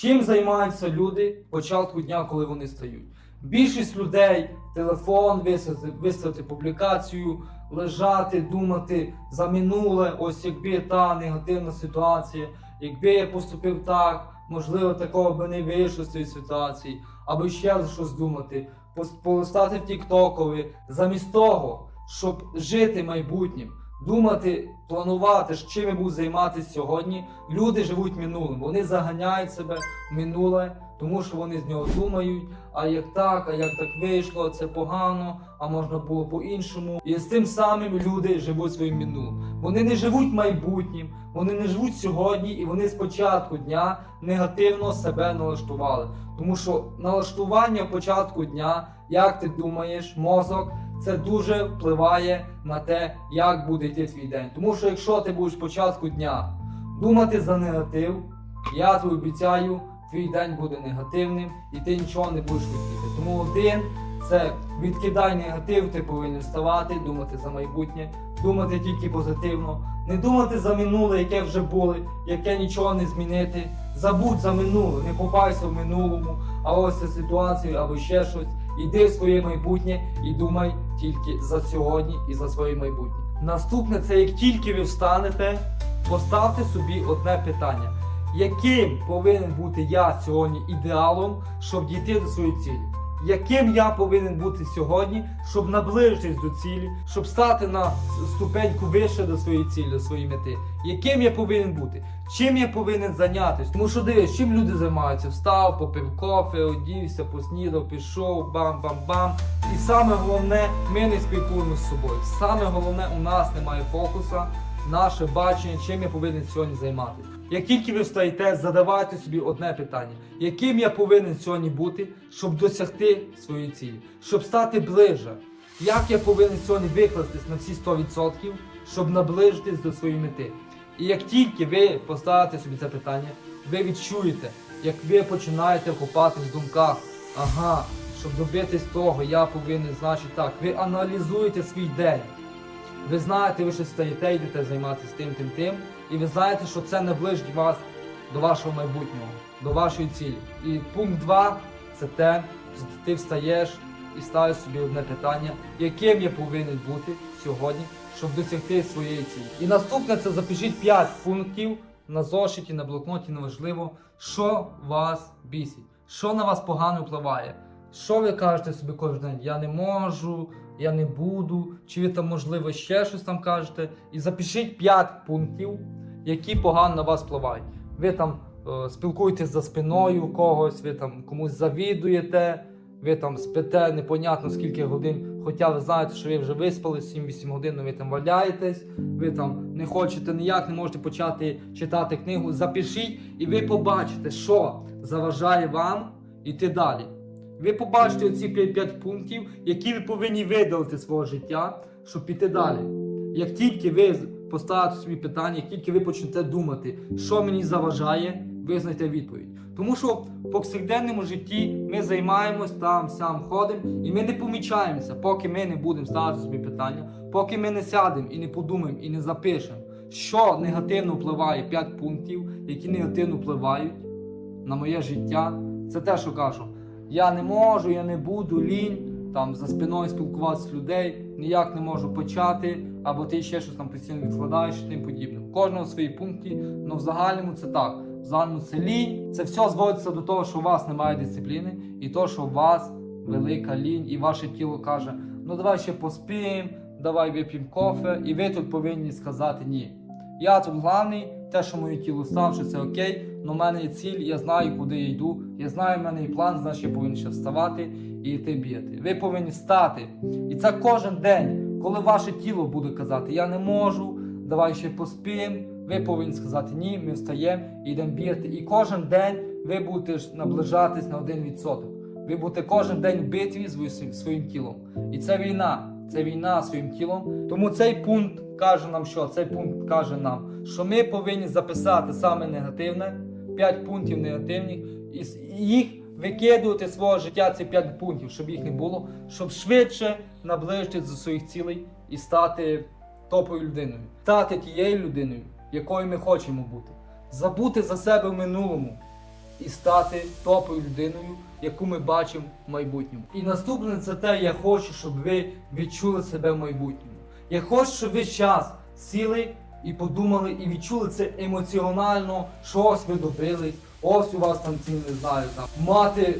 Чим займаються люди початку дня, коли вони стають? Більшість людей телефон виставити, виставити публікацію, лежати, думати за минуле, ось якби та негативна ситуація, якби я поступив так, можливо, такого би не вийшло з цієї ситуації, або ще щось думати, полистати в Тіктокові, замість того, щоб жити майбутнім, думати, планувати, чим я буду займатися сьогодні. Люди живуть минулим. Вони заганяють себе в минуле, тому що вони з нього думають. А як так, а як так вийшло, це погано, а можна було по-іншому. І з тим самим люди живуть своїм минулим. Вони не живуть майбутнім, вони не живуть сьогодні, і вони з початку дня негативно себе налаштували. Тому що налаштування початку дня, як ти думаєш, мозок, це дуже впливає на те, як буде йти твій день. Тому що якщо ти будеш початку дня думати за негатив, я тобі обіцяю, твій день буде негативним і ти нічого не будеш хотіти. Тому один це відкидай негатив, ти повинен вставати, думати за майбутнє, думати тільки позитивно, не думати за минуле, яке вже було, яке нічого не змінити. Забудь за минуле, не купайся в минулому, а ось ця ситуація або ще щось. Іди в своє майбутнє і думай тільки за сьогодні і за своє майбутнє. Наступне це як тільки ви встанете, поставте собі одне питання: яким повинен бути я сьогодні ідеалом, щоб дійти до своєї цілі? Яким я повинен бути сьогодні, щоб наближитись до цілі, щоб стати на ступеньку вище до своєї цілі, до своєї мети? Яким я повинен бути? Чим я повинен зайнятися? Тому що дивись, чим люди займаються? Встав, попив кофе, одівся, поснідав, пішов, бам-бам-бам. І саме головне, ми не спілкуємося з собою. Саме головне, у нас немає фокуса, наше бачення, чим я повинен сьогодні займатися. Як тільки ви встаєте, задавайте собі одне питання: яким я повинен сьогодні бути, щоб досягти своєї цілі, щоб стати ближе? Як я повинен сьогодні викластись на всі 100%, щоб наближитись до своєї мети? І як тільки ви поставите собі це питання, ви відчуєте, як ви починаєте копатись в думках, ага, щоб добитись того, я повинен, значить так, ви аналізуєте свій день. Ви знаєте, ви ще стаєте, йдете займатися тим, тим, тим, і ви знаєте, що це наближить вас до вашого майбутнього, до вашої цілі. І пункт 2 це те, що ти встаєш і ставиш собі одне питання, яким я повинен бути сьогодні, щоб досягти своєї цілі. І наступне це запишіть 5 пунктів на зошиті, на блокноті, неважливо, що вас бісить, що на вас погано впливає. Що ви кажете собі кожен день? Я не можу, я не буду, чи ви там, можливо, ще щось там кажете. І запишіть 5 пунктів, які погано на вас впливають. Ви там е, спілкуєтесь за спиною когось, ви там комусь завідуєте, ви там спите непонятно скільки годин, хоча ви знаєте, що ви вже виспались 7-8 годин, але ви там валяєтесь, ви там не хочете ніяк, не можете почати читати книгу. Запишіть, і ви побачите, що заважає вам іти далі. Ви побачите оці 5 пунктів, які ви повинні видалити з свого життя, щоб піти далі. Як тільки ви поставите собі питання, як тільки ви почнете думати, що мені заважає, ви знайдете відповідь. Тому що в повсякденному житті ми займаємось там, сям ходимо, і ми не помічаємося, поки ми не будемо ставити собі питання, поки ми не сядемо і не подумаємо, і не запишемо, що негативно впливає 5 пунктів, які негативно впливають на моє життя. Це те, що кажу. Я не можу, я не буду лінь, там за спиною спілкуватися з людей, ніяк не можу почати, або ти ще щось там постійно відкладаєш і тим подібне. Кожного свої пункти, але в загальному це так. В загальному це лінь. Це все зводиться до того, що у вас немає дисципліни, і то, що у вас велика лінь, і ваше тіло каже: ну давай ще поспім, давай вип'ємо кофе, і ви тут повинні сказати ні. Я тут главний, те, що моє тіло став, що це окей, але в мене є ціль, я знаю, куди я йду. Я знаю, в мене є план, значить я повинен ще вставати і йти б'яти. Ви повинні стати. І це кожен день, коли ваше тіло буде казати, я не можу, давай ще поспім. Ви повинні сказати ні, ми встаємо і йдемо б'яти. І кожен день ви будете наближатись на 1%. Ви будете кожен день в битві з своїм тілом. І це війна. Це війна своїм тілом. Тому цей пункт каже нам, що цей пункт каже нам, що ми повинні записати саме негативне, 5 пунктів негативних, і їх викидувати з свого життя ці 5 пунктів, щоб їх не було, щоб швидше наближитись до своїх цілей і стати топовою людиною, стати тією людиною, якою ми хочемо бути. Забути за себе в минулому. і стати топовою людиною, яку ми бачимо в майбутньому. І наступне це те, я хочу, щоб ви відчули себе в майбутньому. Я хочу, щоб ви час сіли і подумали, і відчули це емоціонально, що ось ви добились, ось у вас там ці, не знаю, там мати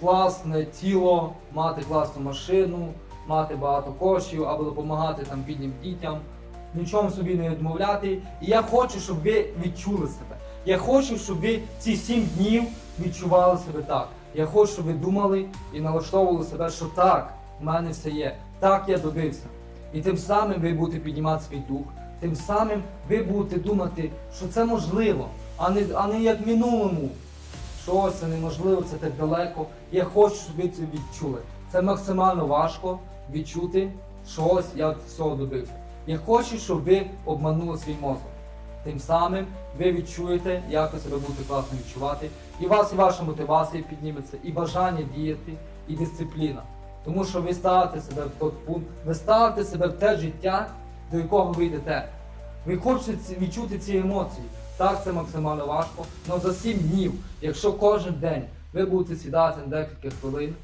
класне тіло, мати класну машину, мати багато коштів або допомагати там бідним дітям, нічому собі не відмовляти. І я хочу, щоб ви відчули себе. Я хочу, щоб ви ці сім днів відчували себе так. Я хочу, щоб ви думали і налаштовували себе, що так, в мене все є, так я добився. І тим самим ви будете піднімати свій дух, тим самим ви будете думати, що це можливо, а не, а не як минулому. Що це неможливо, це так далеко. Я хочу, щоб ви це відчули. Це максимально важко відчути, що ось я всього добився. Я хочу, щоб ви обманули свій мозок. Тим самим ви відчуєте, як ви себе будете класно відчувати. І вас і ваша мотивація підніметься, і бажання діяти, і дисципліна. Тому що ви ставите себе в той пункт, ви ставите себе в те життя, до якого ви йдете. Ви хочете відчути ці емоції. Так, це максимально важко. Але за 7 днів, якщо кожен день ви будете сідати на декілька хвилин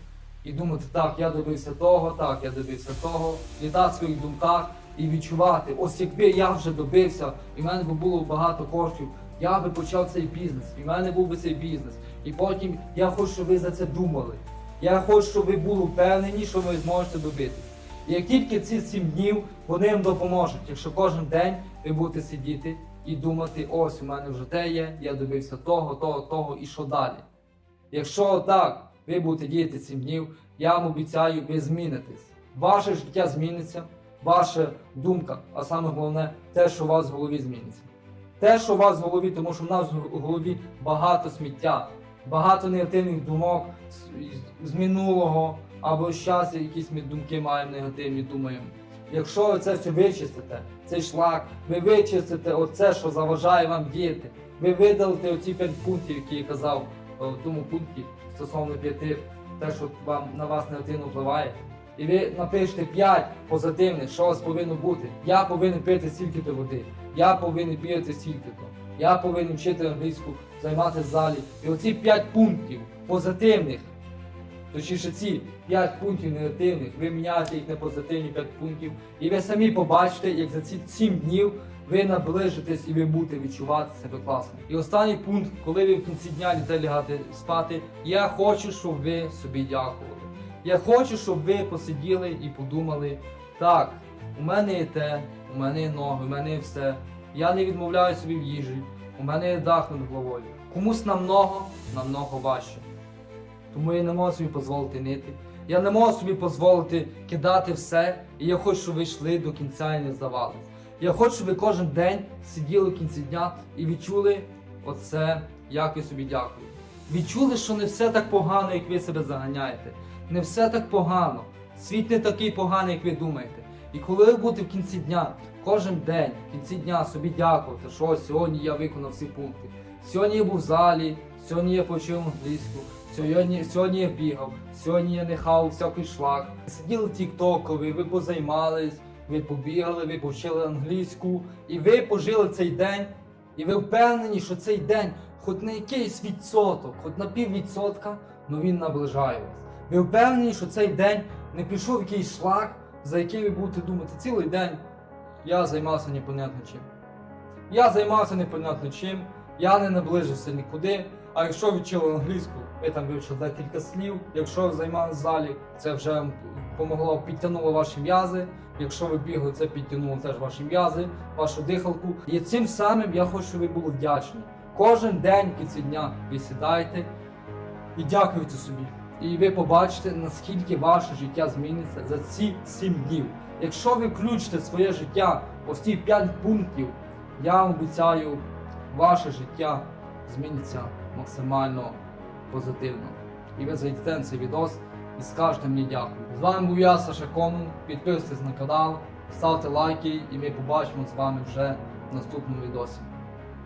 і думати, так, я добився того, так, я добився того, літати в своїх думках і відчувати, ось якби я вже добився, і в мене би було багато коштів, я би почав цей бізнес, і в мене був би цей бізнес. І потім я хочу, щоб ви за це думали. Я хочу, щоб ви були впевнені, що ви зможете добитися. І як тільки ці сім днів вони вам допоможуть, якщо кожен день ви будете сидіти і думати, ось у мене вже те є, я добився того, того, того і що далі. Якщо так, ви будете діяти сім днів, я вам обіцяю, ви змінитесь. Ваше життя зміниться, ваша думка, а саме головне, те, що у вас в голові зміниться. Те, що у вас в голові, тому що в нас в голові багато сміття, багато негативних думок з- з минулого, або зараз якісь ми думки маємо негативні, думаємо. Якщо ви це все вичистите, цей шлак, ви вичистите оце, що заважає вам діяти, ви видалите оці п'ять пунктів, які я казав е, в тому пункті стосовно п'яти, те, що вам на вас негативно впливає. І ви напишете 5 позитивних, що у вас повинно бути. Я повинен пити стільки-то води, я повинен бігати стільки-то, я повинен вчити англійську, займатися в залі. І оці 5 пунктів позитивних, точніше ці 5 пунктів негативних, ви міняєте їх на позитивні 5 пунктів, і ви самі побачите, як за ці 7 днів ви наближитесь і ви будете відчувати себе класно. І останній пункт, коли ви в кінці дня йдете лягати спати, я хочу, щоб ви собі дякували. Я хочу, щоб ви посиділи і подумали, так, у мене є те, у мене є ноги, у мене є все. Я не відмовляю собі в їжі, у мене є дах над головою. Комусь намного, намного важче. Тому я не можу собі дозволити нити. Я не можу собі дозволити кидати все, і я хочу, щоб ви йшли до кінця і не здавались. Я хочу, щоб ви кожен день сиділи в кінці дня і відчули оце, як ви собі дякую. Відчули, що не все так погано, як ви себе заганяєте. Не все так погано. Світ не такий поганий, як ви думаєте. І коли ви будете в кінці дня, кожен день, в кінці дня собі дякувати, що сьогодні я виконав всі пункти. Сьогодні я був в залі, сьогодні я почув англійську, сьогодні, сьогодні я бігав, сьогодні я не хав всякий шлак. Сиділи тіктокові, ви позаймались, ви побігали, ви повчили англійську, і ви пожили цей день, і ви впевнені, що цей день, хоч на якийсь відсоток, хоч на піввідсотка, ну він наближає вас. Ви впевнені, що цей день не пішов якийсь шлак, за який ви будете думати цілий день. Я займався непонятно чим. Я займався непонятно чим, я не наближився нікуди. А якщо вчили англійську, ви там вивчили декілька слів. Якщо ви займалися в залі, це вже допомогло, підтягнуло ваші м'язи. Якщо ви бігли, це підтягнуло теж ваші м'язи, вашу дихалку. І цим самим я хочу, щоб ви були вдячні. Кожен день в кінці дня ви сідаєте і дякуйте собі. І ви побачите, наскільки ваше життя зміниться за ці 7 днів. Якщо ви включите своє життя ось ці 5 пунктів, я вам обіцяю, ваше життя зміниться максимально позитивно. І ви зайдете на цей відос і скажете мені дякую. З вами був я, Саша Комун. Підписуйтесь на канал, ставте лайки, і ми побачимо з вами вже в наступному відосі.